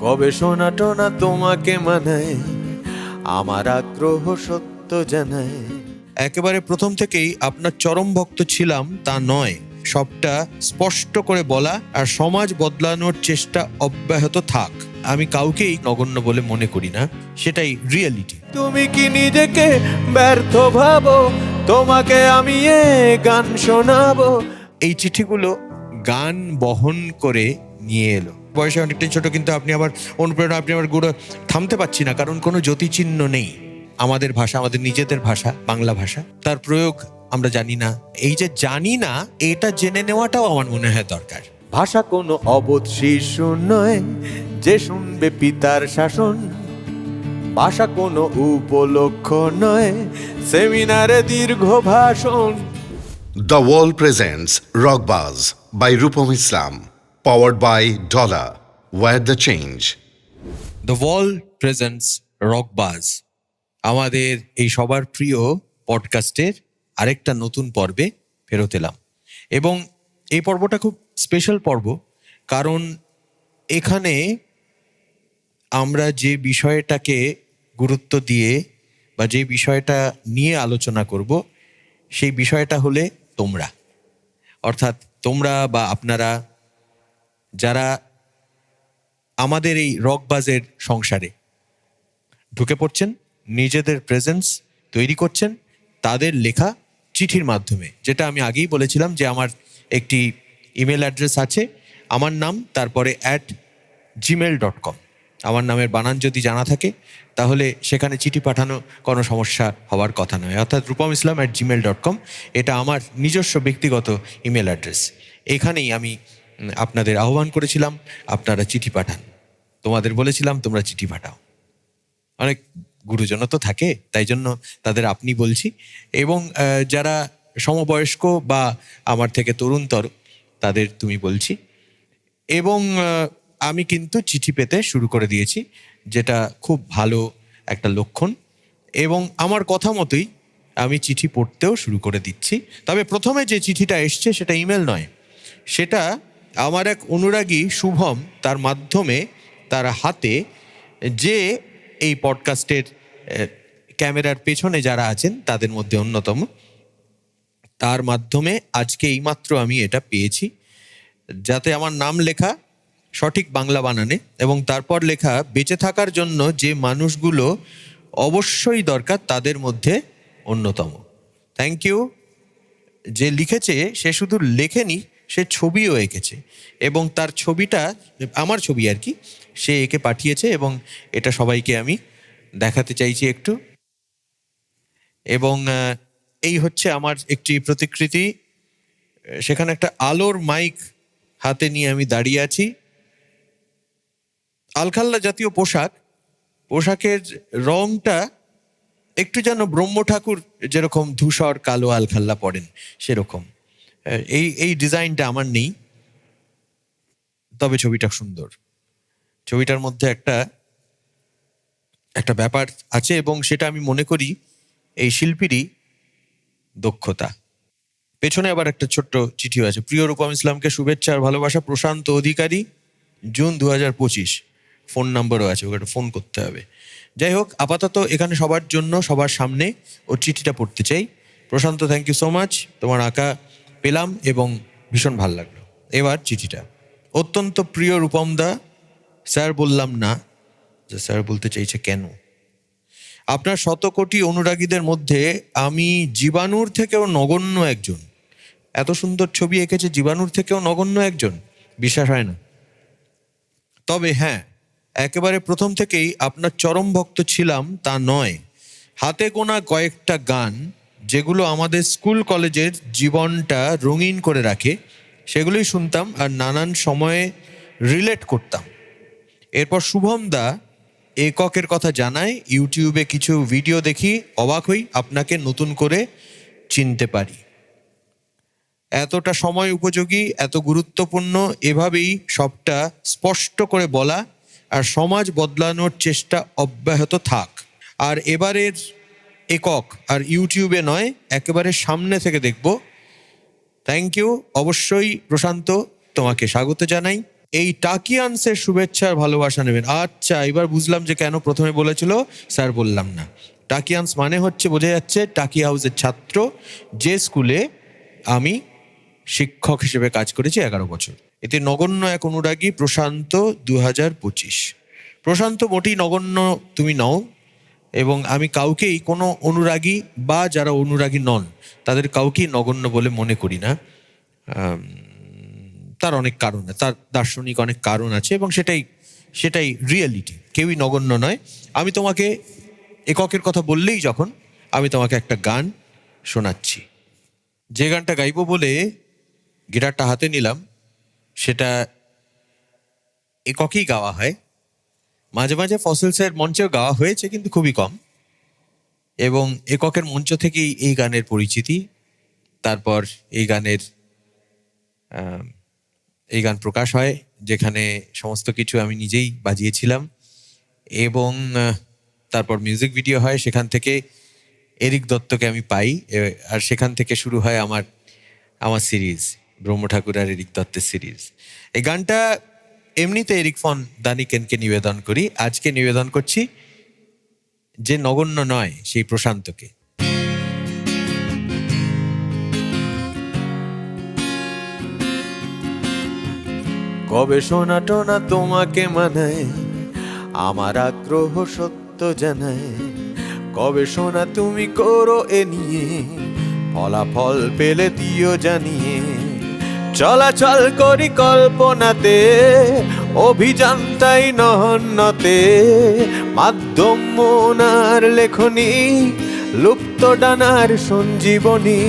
গবেষণা টোনা তোমাকে মানায়? আমার আগ্রহ সত্য জানায়। একেবারে প্রথম থেকেই আপনার চরম ভক্ত ছিলাম তা নয়। সবটা স্পষ্ট করে বলা আর সমাজ বদলানোর চেষ্টা অব্যাহত থাক। আমি কাউকেই নগণ্য বলে মনে করি না সেটাই রিয়েলিটি। তুমি কি নিজেকে ব্যর্থ ভাবো? তোমাকে আমি এ গান শোনাবো। এই চিঠিগুলো গান বহন করে নিয়ে এলো। বয়সে অনেকটাই ছোট কিন্তু আপনি আবার অনুপ্রেরণা আপনি আবার গুঁড়ো থামতে পারছি না কারণ কোনো জ্যোতিচিহ্ন নেই। আমাদের ভাষা আমাদের নিজেদের ভাষা বাংলা ভাষা। তার প্রয়োগ আমরা জানি না। এই যে জানি না এটা জেনে নেওয়াটাও আমার মনে হয় দরকার। ভাষা কোনো অবোধ শিশু নয় যে শুনবে পিতার শাসন। ভাষা কোনো উপলক্ষ নয় সেমিনারে দীর্ঘ ভাষণ। The Wall presents Rockbuzz by Rupam Islam, powered by Dollar. Where the change? The wall presents Rockbuzz আমাদের এই সবার প্রিয় পডকাস্টের আরেকটা নতুন পর্বে ফেরত এলাম এবং এই পর্বটা খুব স্পেশাল পর্ব, কারণ এখানে আমরা যে বিষয়টাকে গুরুত্ব দিয়ে বা যে বিষয়টা নিয়ে আলোচনা করব, সেই বিষয়টা হলে তোমরা অর্থাৎ তোমরা বা আপনারা যারা আমাদের এই রকবাজের সংসারে ঢুকে পড়ছেন, নিজেদের প্রেজেন্স তৈরি করছেন, তাদের লেখা চিঠির মাধ্যমে। যেটা আমি আগেই বলেছিলাম যে আমার একটি ইমেল অ্যাড্রেস আছে, আমার নাম, তারপরে অ্যাট জিমেল ডট কম আমার নামের বানান যদি জানা থাকে, তাহলে সেখানে চিঠি পাঠানো কোনো সমস্যা হওয়ার কথা নয়। অর্থাৎ Rupam Islam at Gmail dot com এটা আমার নিজস্ব ব্যক্তিগত ইমেল অ্যাড্রেস এখানেই আমি আপনাদের আহ্বান করেছিলাম, আপনারা চিঠি পাঠান। তোমাদের বলেছিলাম, তোমরা চিঠি পাঠাও। অনেক গুরুজন তো থাকে, তাই জন্য তাদের আপনি বলছি। এবং যারা সমবয়স্ক বা আমার থেকে তরুণতর, তাদের তুমি বলছি। এবং আমি কিন্তু চিঠি পেতে শুরু করে দিয়েছি, যেটা খুব ভালো একটা লক্ষণ। এবং আমার কথা মতোই আমি চিঠি পড়তেও শুরু করে দিচ্ছি। তবে প্রথমে যে চিঠিটা এসছে, সেটা ইমেল নয়। সেটা আমার এক অনুরাগী শুভম তার মাধ্যমে তার হাতে যে এই পডকাস্টের ক্যামেরার পেছনে যারা আছেন তাদের মধ্যে অন্যতম, তার মাধ্যমে আজকে এইমাত্র আমি এটা পেয়েছি। যাতে আমার নাম লেখা সঠিক বাংলা বানানে এবং তারপর লেখা বেঁচে থাকার জন্য যে মানুষগুলো অবশ্যই দরকার তাদের মধ্যে অন্যতম। থ্যাংক ইউ যে লিখেছে সে শুধু লেখেনি সে ছবিও এঁকেছে এবং তার ছবিটা, আমার ছবি আর কি, সে এঁকে পাঠিয়েছে এবং এটা সবাইকে আমি দেখাতে চাইছি একটু। এবং এই হচ্ছে আমার একটি প্রতিকৃতি। সেখানে একটা আলোর মাইক হাতে নিয়ে আমি দাঁড়িয়ে আছি। আলখাল্লা জাতীয় পোশাক, পোশাকের রংটা একটু যেন ব্রহ্ম ঠাকুর যেরকম ধূসর কালো আলখাল্লা পরেন সেরকম। এই এই ডিজাইনটা আমার নেই, তবে ছবিটা সুন্দর। ছবিটার মধ্যে একটা একটা ব্যাপার আছে এবং সেটা আমি মনে করি এই শিল্পীরই দক্ষতা। পেছনে আবার একটা ছোট্ট চিঠিও আছে, প্রিয় রূপম ইসলামকে শুভেচ্ছা আর ভালোবাসা, প্রশান্ত অধিকারী, জুন দু হাজার পঁচিশ। ফোন নাম্বারও আছে, ওকে ফোন করতে হবে। যাই হোক, আপাতত এখানে সবার জন্য, সবার সামনে ওর চিঠিটা পড়তে চাই। Prashant thank you so much তোমার আঁকা পেলাম এবং ভীষণ ভালো লাগল। এবার চিঠিটা। অত্যন্ত প্রিয় রূপম দা স্যার বললাম না। যে স্যার বলতে চাইছে কেন? আপনার শত কোটি অনুরাগীদের মধ্যে আমি জীবাণুর থেকেও নগণ্য একজন। এত সুন্দর ছবি এঁকেছে জীবাণুর থেকেও নগণ্য একজন? বিশ্বাস হয় না। তবে হ্যাঁ একেবারে প্রথম থেকেই আপনার চরম ভক্ত ছিলাম তা নয়। হাতে গোনা কয়েকটা গান যেগুলো আমাদের স্কুল কলেজের জীবনটা রঙিন করে রাখে, সেগুলোই শুনতাম আর নানান সময়ে রিলেট করতাম। এরপর শুভম দা এককের কথা জানায়, ইউটিউবে কিছু ভিডিও দেখি, অবাক হই, আপনাকে নতুন করে চিনতে পারি। এতটা সময় উপযোগী, এত গুরুত্বপূর্ণ, এভাবেই সবটা স্পষ্ট করে বলা আর সমাজ বদলানোর চেষ্টা অব্যাহত থাক। আর এবারের একক, আর ইউটিউবে নয়, একেবারে সামনে থেকে দেখব। থ্যাংক ইউ অবশ্যই প্রশান্ত, তোমাকে স্বাগত জানাই। এই টাকিয়ান্সের শুভেচ্ছা আর ভালোবাসা নেবেন। আচ্ছা এবার বুঝলাম যে কেন প্রথমে বলেছিল, স্যার বললাম না। টাকিয়ান্স মানে হচ্ছে, বোঝা যাচ্ছে, টাকি হাউসের ছাত্র, যে স্কুলে আমি শিক্ষক হিসেবে কাজ করেছি এগারো বছর। এতে নগণ্য এক অনুরাগী প্রশান্ত দু হাজার পঁচিশ। প্রশান্ত, মোটেই নগণ্য তুমি নও এবং আমি কাউকেই কোনো অনুরাগী বা যারা অনুরাগী নন, তাদের কাউকেই নগণ্য বলে মনে করি না। তার অনেক কারণ তার দার্শনিক অনেক কারণ আছে এবং সেটাই সেটাই রিয়েলিটি কেউই নগণ্য নয়। আমি তোমাকে এককের কথা বললেই যখন আমি তোমাকে একটা গান শোনাচ্ছি। যে গানটা গাইবো বলে গিটারটা হাতে নিলাম, সেটা এককেই গাওয়া হয়। মাঝে মাঝে ফসলসের মঞ্চেও গাওয়া হয়েছে, কিন্তু খুবই কম। এবং এককের মঞ্চ থেকেই এই গানের পরিচিতি, তারপর এই গানের এই গান প্রকাশ হয়, যেখানে সমস্ত কিছু আমি নিজেই বাজিয়েছিলাম। এবং তারপর মিউজিক ভিডিও হয়, সেখান থেকে এরিক দত্তকে আমি পাই আর সেখান থেকে শুরু হয় আমার আমার সিরিজ ব্রহ্ম ঠাকুর আর এরিক দত্তের সিরিজ এই গানটা এমনিতে এরিক ফন দানিকেনকে নিবেদন করি, আজকে নিবেদন করছি যে নগণ্য নয়, সেই প্রশান্তকে। কবে শোনা টোনা তোমাকে মানায়, আমার আগ্রহ সত্য জানায়? কবে শোনা তুমি করো এ নিয়ে, ফলাফল পেলে দিও জানিয়ে। চলাচল করি কল্পনাতে, অভিযানটাই নহন্নতে মাধ্যম মনার লেখনী, লুপ্ত ডানার সঞ্জীবনী।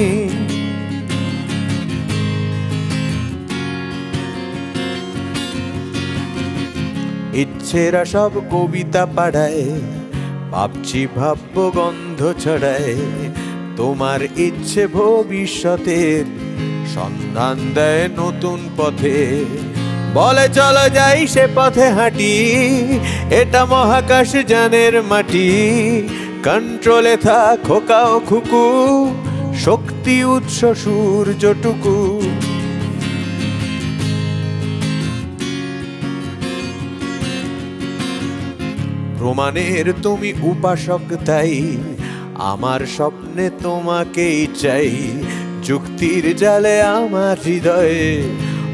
ইচ্ছেরা সব কবিতা পাড়ায়, ভাবছি ভাব্য গন্ধ ছড়ায়। তোমার ইচ্ছে ভবিষ্যতের সন্ধান দেয় নতুন পথে। বলে, চলো যাই সে পথে হাঁটি। এটা মহাকাশ জানের মাটি। কন্ট্রোলে থাক, খোকাও খুকু। শক্তি, উৎস সূর্যটুকু প্রমাণের তুমি উপাসক তাই। আমার স্বপ্নে তোমাকেই চাই। যুক্তির জালে আমার হৃদয়ে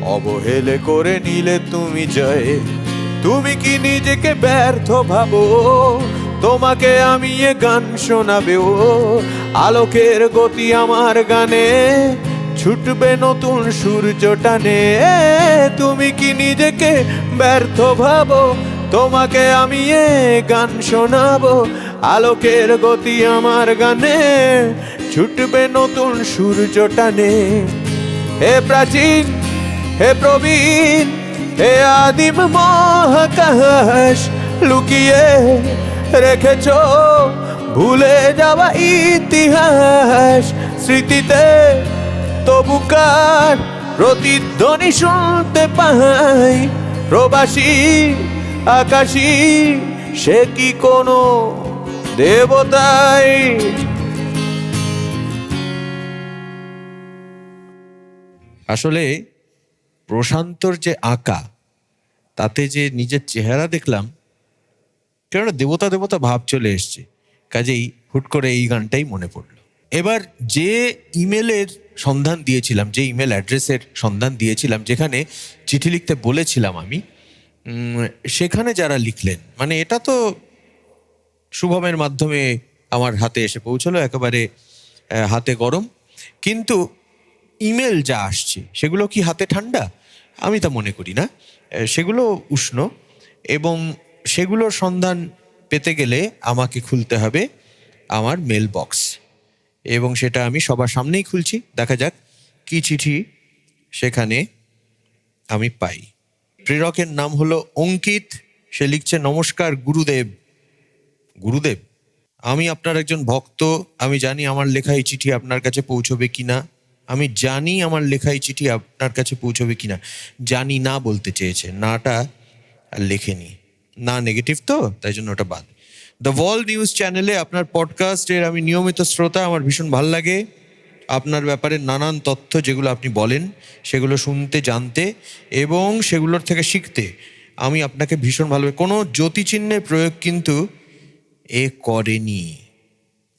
অবহেলে করে নিলে তুমি জয়ে। তুমি কি নিজেকে ব্যর্থ ভাবো? তোমাকে আমি এ গান শোনাবে ও। আলোকের গতি আমার গানে ছুটবে নতুন সূর্য টানে। তুমি কি নিজেকে ব্যর্থ ভাবো? তোমাকে আমি এ গান শোনাবো। আলোকের গতি আমার গানে, ছুটবে নতুন সূর্য টানে। হে প্রাচীন, হে প্রবীণ, হে আদিম মহাকাশ, লুকিয়ে রেখেছ ভুলে যাওয়া ইতিহাস। স্মৃতিতে তবু কার প্রতিধ্বনি শুনতে পাই, প্রবাসী, আকাশী, সে কি কোনো দেবতাই। আসলে প্রশান্তর যে আঁকা, তাতে যে নিজের চেহারা দেখলাম, কেননা দেবতা দেবতা ভাব চলে এসছে, কাজেই হুট করে এই গানটাই মনে পড়ল। এবার যে ইমেলের সন্ধান দিয়েছিলাম, যে ইমেল অ্যাড্রেসের সন্ধান দিয়েছিলাম, যেখানে চিঠি লিখতে বলেছিলাম আমি সেখানে যারা লিখলেন মানে এটা তো শুভমের মাধ্যমে আমার হাতে এসে পৌঁছলো, একেবারে হাতে গরম। কিন্তু ইমেল যা আসছে, সেগুলো কি হাতে ঠান্ডা? আমি তা মনে করি না। সেগুলো উষ্ণ এবং সেগুলোর সন্ধান পেতে গেলে আমাকে খুলতে হবে আমার মেল বক্স এবং সেটা আমি সবার সামনেই খুলছি। দেখা যাক কি চিঠি সেখানে আমি পাই। প্রেরকের নাম হলো অঙ্কিত। সে লিখছে, নমস্কার, গুরুদেব। গুরুদেব, আমি আপনার একজন ভক্ত, আমি জানি আমার লেখা এই চিঠি আপনার কাছে পৌঁছবে কিনা। আমি জানি আমার লেখা এই চিঠি আপনার কাছে পৌঁছবে কিনা। জানি না বলতে চেয়েছে, নাটা আর লেখেনি। না নেগেটিভ তো, তাই জন্য ওটা বাদ। দ্য ওয়াল নিউজ চ্যানেলে আপনার পডকাস্টের আমি নিয়মিত শ্রোতা, আমার ভীষণ ভালো লাগে। আপনার ব্যাপারে নানান তথ্য যেগুলো আপনি বলেন, সেগুলো শুনতে, জানতে এবং সেগুলোর থেকে শিখতে আমি আপনাকে ভীষণ ভালো কোনো জ্যোতিচিহ্নের প্রয়োগ কিন্তু এ করেনি।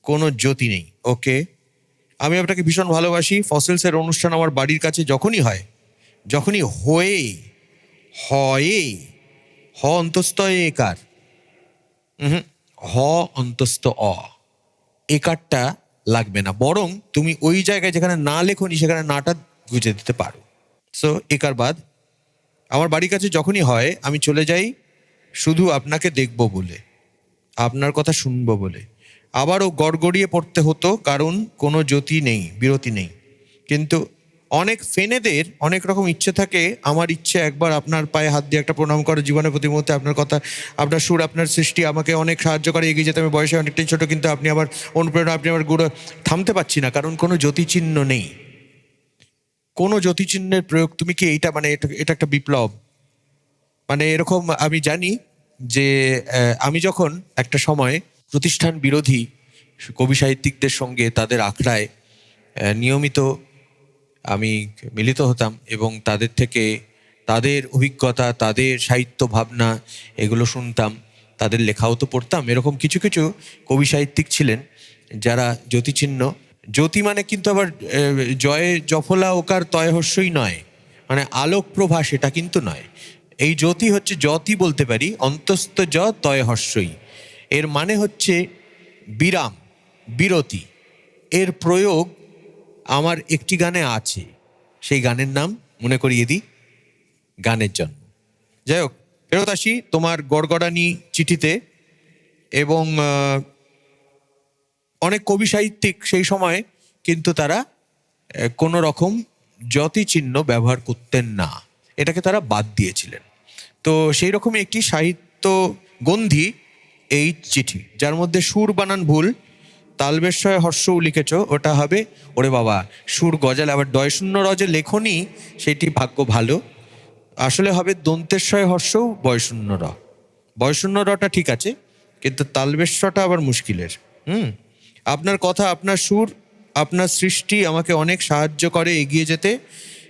কোনো জ্যোতি নেই, ওকে? আমি আপনাকে ভীষণ ভালোবাসি। ফসেলসের অনুষ্ঠান আমার বাড়ির কাছে যখনই হয়, যখনই হয়ে হয়ে, হ অন্তস্থ একার। হ অন্তস্থ অ। একারটা লাগবে না, বরং তুমি ওই জায়গায় যেখানে না লেখনি, সেখানে নাটা গুজে দিতে পারো। সো, একার বাদ। আমার বাড়ির কাছে যখনই হয়, আমি চলে যাই, শুধু আপনাকে দেখব বলে। আপনার কথা শুনব বলে। আবারও গড়গড়িয়ে পড়তে হতো, কারণ কোনো জ্যোতি নেই, বিরতি নেই। কিন্তু অনেক ফেনেদের অনেক রকম ইচ্ছে থাকে, আমার ইচ্ছে একবার আপনার পায়ে হাত দিয়ে একটা প্রণাম করো জীবনের প্রতি মুহূর্তে আপনার কথা, আপনার সুর, আপনার সৃষ্টি আমাকে অনেক সাহায্য করে এগিয়ে যেতে। আমি বয়সে অনেকটাই ছোটো, কিন্তু আপনি আমার অনুপ্রেরণা, আপনি আমার গুরু, থামতে পারছি না, কারণ কোনো জ্যোতিচিহ্ন নেই। কোনো জ্যোতিচিহ্নের প্রয়োগ, তুমি কি এইটা মানে এটা একটা বিপ্লব? মানে এরকম আমি জানি যে আমি যখন একটা সময় প্রতিষ্ঠান বিরোধী কবি সাহিত্যিকদের সঙ্গে তাদের আখড়ায় নিয়মিত আমি মিলিত হতাম এবং তাদের থেকে তাদের অভিজ্ঞতা, তাদের সাহিত্য ভাবনা এগুলো শুনতাম, তাদের লেখাও তো পড়তাম। এরকম কিছু কিছু কবি সাহিত্যিক ছিলেন যারা জ্যোতিচিহ্ন, জ্যোতি মানে কিন্তু আবার জয়ে, জফলা, ওকার তয়হস্যই নয়। মানে আলোক প্রভা সেটা কিন্তু নয়। এই জ্যোতি হচ্ছে জ্যোতি বলতে পারি, অন্তস্থ জ তয়হস্যই এর মানে হচ্ছে বিরাম, বিরতি। এর প্রয়োগ আমার একটি গানে আছে। সেই গানের নাম মনে করিয়ে দিই, গানের জন্ম। যাই হোক, ফেরত আসি তোমার গড়গড়ানি চিঠিতে এবং অনেক কবি সাহিত্যিক সেই সময় কিন্তু তারা কোনো রকম জ্যোতি চিহ্ন ব্যবহার করতেন না। এটাকে তারা বাদ দিয়েছিলেন। তো সেই রকমই একটি সাহিত্য গন্ধি এই চিঠি, যার মধ্যে সুর বানান ভুল তালবেশ্বয় হর্ষ লিখেছ, ওটা হবে, ওরে বাবা, সুর গজাল, আবার ডয় শূন্য রজে লেখনি, সেটি ভাগ্য ভালো, আসলে হবে দন্তেশ্বয় হর্ষও বয়শূন্য র। বয়শূন্য রটা ঠিক আছে, কিন্তু তালবেশ্বটা আবার মুশকিলের, হুম? আপনার কথা, আপনার সুর, আপনার সৃষ্টি আমাকে অনেক সাহায্য করে এগিয়ে যেতে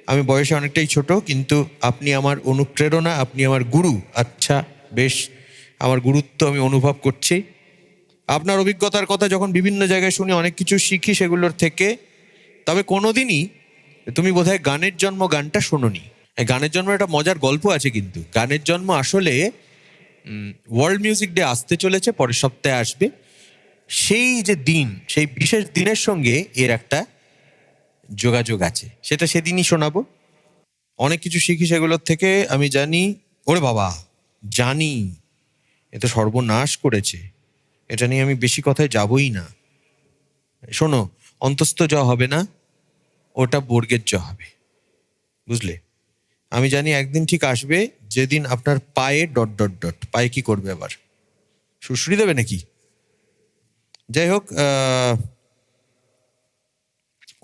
আমি বয়সে অনেকটাই ছোট, কিন্তু আপনি আমার অনুপ্রেরণা, আপনি আমার গুরু। আচ্ছা বেশ, আমার গুরুত্ব আমি অনুভব করছি। আপনার অভিজ্ঞতার কথা যখন বিভিন্ন জায়গায় শুনি, অনেক কিছু শিখি সেগুলোর থেকে, তবে কোনোদিনই তুমি বোধহয় গানের জন্ম গানটা শোনোনি। গানের জন্ম একটা মজার গল্প আছে কিন্তু। গানের জন্ম আসলে ওয়ার্ল্ড মিউজিক ডে আসতে চলেছে, পরের সপ্তাহে আসবে। সেই যে দিন, সেই বিশেষ দিনের সঙ্গে এর একটা যোগাযোগ আছে। সেটা সেদিনই শোনাবো। অনেক কিছু শিখি সেগুলোর থেকে, আমি জানি, ওরে বাবা, জানি, এ তো সর্বনাশ করেছে। এটা নিয়ে আমি বেশি কথায় যাবই না। শোনো, অন্তস্থ জ হবে না, ওটা বর্গের জ হবে। বুঝলে? আমি জানি একদিন ঠিক আসবে, যেদিন আপনার পায়ে ডট ডট ডট, পায়ে কি করবে আবার? সুশ্রী দেবে নাকি? যাই হোক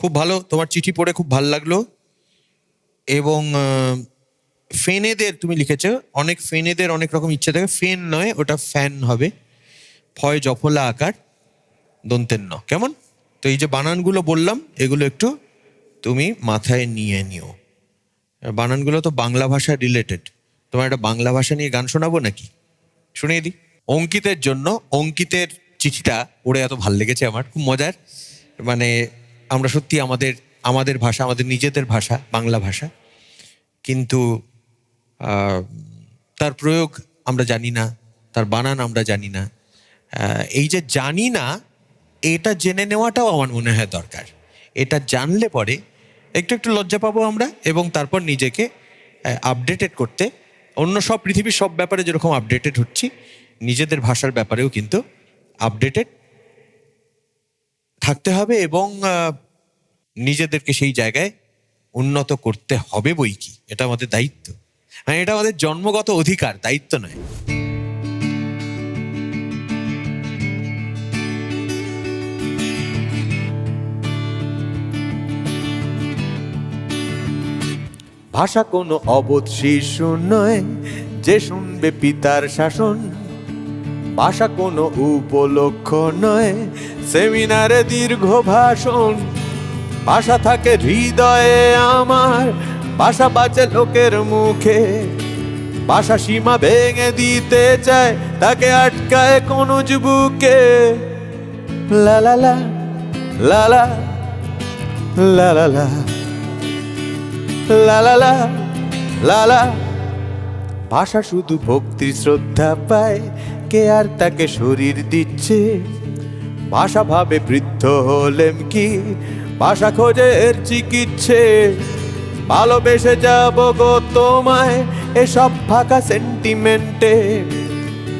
খুব ভালো, তোমার চিঠি পড়ে খুব ভালো লাগল। এবং ফেনেদের তুমি লিখেছ, অনেক ফেনেদের অনেক রকম ইচ্ছে থাকে। ফেন নয়, ওটা ফ্যান হবে। ফয় জফলা আকার দন্তের ন কেমন? তো এই যে বানানগুলো বললাম, এগুলো একটু তুমি মাথায় নিয়ে নিও। বানানগুলো তো বাংলা ভাষা রিলেটেড তোমার একটা বাংলা ভাষা নিয়ে গান শোনাবো নাকি? শুনিয়ে দিই। অঙ্কিতের জন্য, অঙ্কিতের চিঠিটা পড়ে এত ভালো লেগেছে আমার, খুব মজার। মানে আমরা সত্যি আমাদের আমাদের ভাষা, আমাদের নিজেদের ভাষা, বাংলা ভাষা। কিন্তু তার প্রয়োগ আমরা জানি না, তার বানান আমরা জানি না। এই যে জানি না, এটা জেনে নেওয়াটাও আমার মনে হয় দরকার। এটা জানলে পরে একটু একটু লজ্জা পাবো আমরা এবং তারপর নিজেকে আপডেটেড করতে। অন্য সব পৃথিবীর সব ব্যাপারে যেরকম আপডেটেড হচ্ছি, নিজেদের ভাষার ব্যাপারেও কিন্তু আপডেটেড থাকতে হবে এবং নিজেদেরকে সেই জায়গায় উন্নত করতে হবে বই কি? এটা আমাদের দায়িত্ব। মানে এটা আমাদের জন্মগত অধিকার, দায়িত্ব নয়। ভাষা কোনো অবোধ শিশু নয়, যে শুনবে পিতার শাসন। ভাষা কোনো উপলক্ষ নয় সেমিনারে দীর্ঘ ভাষণ ভাষা থাকে হৃদয়ে আমার ভাষা বাঁচে লোকের মুখে ভাষা সীমা ভেঙে দিতে চায় তাকে আটকায় কোন বুকে লা লা লা লা লা লা লা লা লা লা লা লা লা ভাষা শুধু ভক্তি শ্রদ্ধা পায় কে আর তাকে শরীর দিচ্ছে। ভাষা ভাবে বৃদ্ধ হলেম কি? ভাষা খোঁজে এর চিকিৎসে ভালোবেসে যাব গো তোমায় এসব ফাঁকা সেন্টিমেন্টে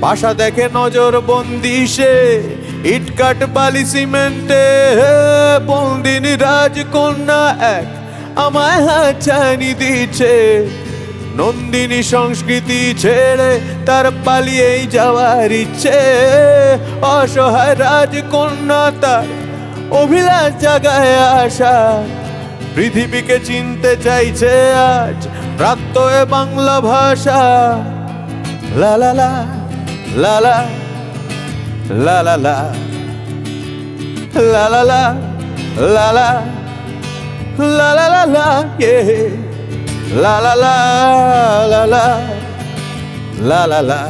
বাসা দেখে নজর বন্দিশে ইটকাট বালি সিমেন্টে। বন্দিনী রাজকন্যা, এক আমায় হাচানি দিচ্ছে। নন্দিনী সংস্কৃতি ছেড়ে তার পালিয়েই যাওয়ার ইচ্ছে অসহায় রাজকন্যা তার অভিলাষ জাগায় আসা পৃথিবীকে চিনতে চাইছে আজ প্রাপ্ত বাংলা ভাষা লা লা লা লা লা লা লা লা লা লা লা লা লা La la la. La la la la la. La la la.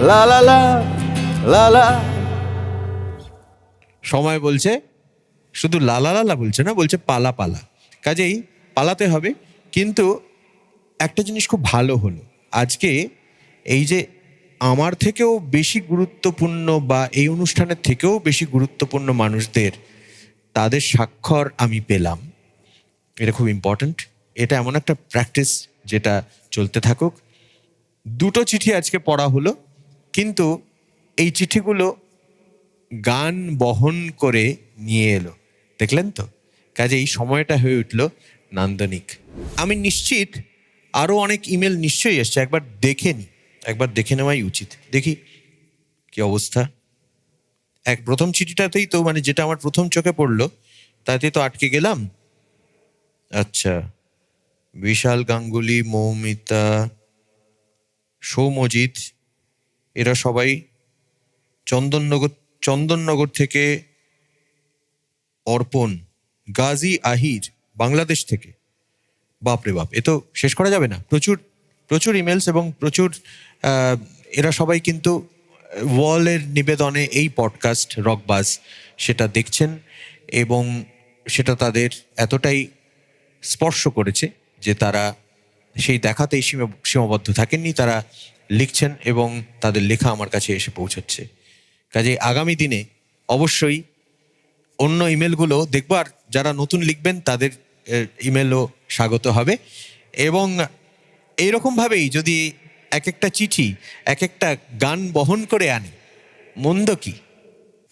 La la la la la. সময় বলছে শুধু লালা লালা বলছে না, বলছে পালা পালা কাজেই পালাতে হবে, কিন্তু একটা জিনিস খুব ভালো হলো আজকে এই যে আমার থেকেও বেশি গুরুত্বপূর্ণ বা এই অনুষ্ঠানের থেকেও বেশি গুরুত্বপূর্ণ মানুষদের, তাদের স্বাক্ষর আমি পেলাম এটা খুব ইম্পর্ট্যান্ট এটা এমন একটা প্র্যাকটিস যেটা চলতে থাকুক। দুটো চিঠি আজকে পড়া হলো, কিন্তু এই চিঠিগুলো গান বহন করে নিয়ে এলো। দেখলেন তো? কাজে এই সময়টা হয়ে উঠল নান্দনিক। আমি নিশ্চিত আরও অনেক ইমেল নিশ্চয়ই এসছে, একবার দেখে নি। একবার দেখে নেওয়াই উচিত। দেখি কি অবস্থা। এক প্রথম চিঠিটাতেই তো মানে যেটা আমার প্রথম চোখে পড়ল, তাতে তো আটকে গেলাম। আচ্ছা। বিশাল গাঙ্গুলি, মৌমিতা, সৌমজিৎ, এরা সবাই চন্দননগর চন্দননগর থেকে অর্পণ, গাজী আহির, বাংলাদেশ থেকে। বাপরে বাপ, এ তো শেষ করা যাবে না। প্রচুর প্রচুর ইমেলস এবং প্রচুর এরা সবাই কিন্তু ওয়ালের নিবেদনে এই পডকাস্ট রকবাজ, সেটা দেখছেন এবং সেটা তাদের এতটাই স্পর্শ করেছে যে তারা সেই দেখাতেই সীমা- সীমাবদ্ধ থাকেননি, তারা লিখছেন এবং তাদের লেখা আমার কাছে এসে পৌঁছচ্ছে। কাজে আগামী দিনে অবশ্যই অন্য ইমেলগুলো দেখব, আর যারা নতুন লিখবেন তাদের ইমেলও স্বাগত হবে। এবং এইরকমভাবেই যদি এক একটা চিঠি এক একটা গান বহন করে আনে, মন্দ কি?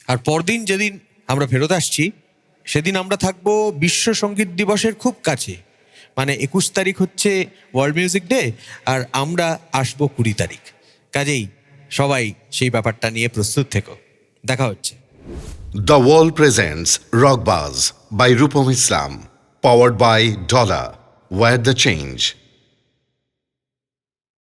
আর পরদিন যেদিন আমরা ফেরত আসছি সেদিন আমরা থাকব বিশ্ব সংগীত দিবসের খুব কাছে। মানে একুশ তারিখ হচ্ছে ওয়ার্ল্ড মিউজিক ডে আর আমরা আসব কুড়ি তারিখ। কাজেই সবাই সেই ব্যাপারটা নিয়ে প্রস্তুত থেকো। দেখা হচ্ছে। The Wall Rockbuzz by Rupam Islam powered by Dollar where the change.